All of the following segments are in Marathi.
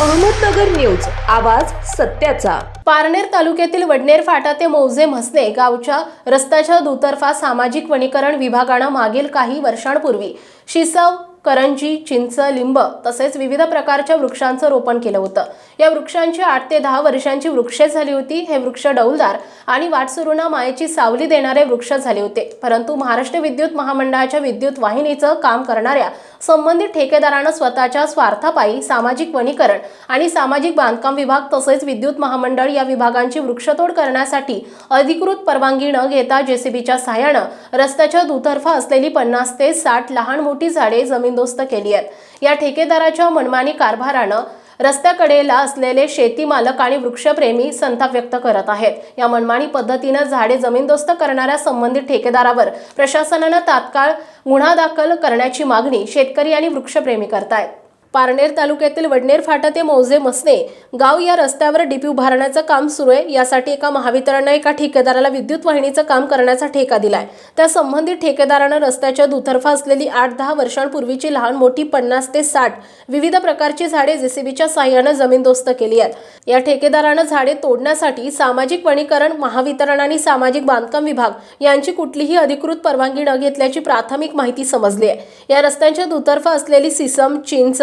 अहमदनगर न्यूज आवाज सत्याचा. पारनेर तालुक्यातील वडनेर फाटा ते मौजे म्हसने गावच्या रस्त्याच्या दुतर्फा सामाजिक वनीकरण विभागानं मागील काही वर्षांपूर्वी शिसव करंजी चिंच लिंब तसेच विविध प्रकारच्या वृक्षांचं रोपण केलं होतं. या वृक्षांची आठ ते दहा वर्षांची वृक्षे झाली होती. हे वृक्ष डौलदार आणि वाटसुरूंना मायेची सावली देणारे वृक्ष झाले होते. परंतु महाराष्ट्र विद्युत महामंडळाच्या विद्युत वाहिनीचं काम करणाऱ्या संबंधित ठेकेदारानं स्वतःच्या स्वार्थापायी सामाजिक वनीकरण आणि सामाजिक बांधकाम विभाग तसेच विद्युत महामंडळ या विभागांची वृक्षतोड करण्यासाठी अधिकृत परवानगी न घेता जेसीबीच्या सहाय्यानं रस्त्याच्या दुतर्फा असलेली पन्नास ते साठ लहान मोठी झाडे जमीन जमीनदोस्त केली आहेत. या ठेकेदाराच्या मनमानी कारभारानं रस्त्याकडेला असलेले शेती मालक आणि वृक्षप्रेमी संताप व्यक्त करत आहेत. या मनमानी पद्धतीनं झाडे जमीनदोस्त करणाऱ्या संबंधित ठेकेदारावर प्रशासनानं तात्काळ गुन्हा दाखल करण्याची मागणी शेतकरी आणि वृक्षप्रेमी करतायत. पारनेर तालुक्यातील वडनेर फाटा ते मौजे मसने गाव या रस्त्यावर डीपी उभारण्याचं काम सुरू आहे. यासाठी एका महावितरणनं एका ठेकेदाराला विद्युत वाहिनीचं काम करण्याचा ठेका दिलाय. त्या संबंधित ठेकेदारानं रस्त्याच्या दुतर्फा असलेली आठ दहा वर्षांपूर्वीची लहान मोठी पन्नास ते साठ विविध प्रकारची झाडे जेसीबीच्या साह्यानं जमीनदोस्त केली आहेत. या ठेकेदारानं झाडे तोडण्यासाठी सामाजिक वनीकरण महावितरण आणि सामाजिक बांधकाम विभाग यांची कुठलीही अधिकृत परवानगी न घेतल्याची प्राथमिक माहिती समजली आहे. या रस्त्यांच्या दुतर्फा असलेली सिसम चिंच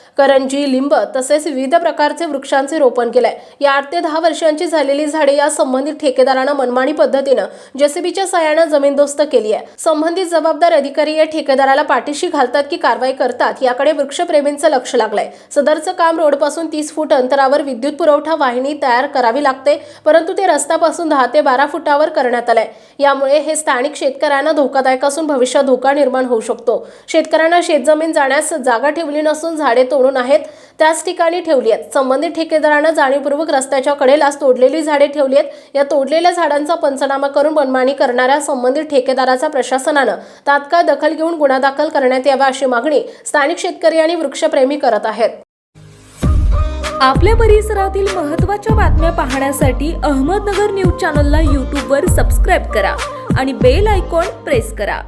करंजी लिंब तसेच विविध प्रकारचे वृक्षांचे रोपण केलंय. या आठ ते दहा वर्षांची झालेली झाडे या संबंधित ठेकेदारानं मनमानी पद्धतीनं जेसीबीच्या सहाय्यानं जमीनदोस्त केली आहे संबंधित जबाबदार अधिकारी या ठेकेदाराला पाठीशी घालतात की कारवाई करतात याकडे वृक्षप्रेमींचं लक्ष लागलंय. सदरचं काम रोडपासून तीस फूट अंतरावर विद्युत पुरवठा वाहिनी तयार करावी लागते परंतु ते रस्त्यापासून दहा ते बारा फुटावर करण्यात आलंय. यामुळे हे स्थानिक शेतकऱ्यांना धोकादायक असून भविष्यात धोका निर्माण होऊ शकतो. शेतकऱ्यांना शेतजमीन जाण्यास जागा ठेवली नसून झाडे तोडून आहेत. त्याच ठिकाणी ठेवली आहेत. संबंधित ठेकेदारानं जाणीवपूर्वक रस्त्याच्या कडेलाच तोडलेली झाडे ठेवली आहेत. या तोडलेल्या झाडांचा पंचनामा करून मनमानी करणाऱ्या संबंधित ठेकेदाराचा प्रशासनानं तात्काळ दखल घेऊन गुन्हा दाखल करण्यात यावा अशी मागणी स्थानिक शेतकरी आणि वृक्षप्रेमी करत आहेत. आपल्या परिसरातील महत्त्वाच्या बातम्या पाहण्यासाठी अहमदनगर न्यूज चॅनलला यूट्यूबवर सबस्क्राईब करा आणि बेल आयकॉन प्रेस करा.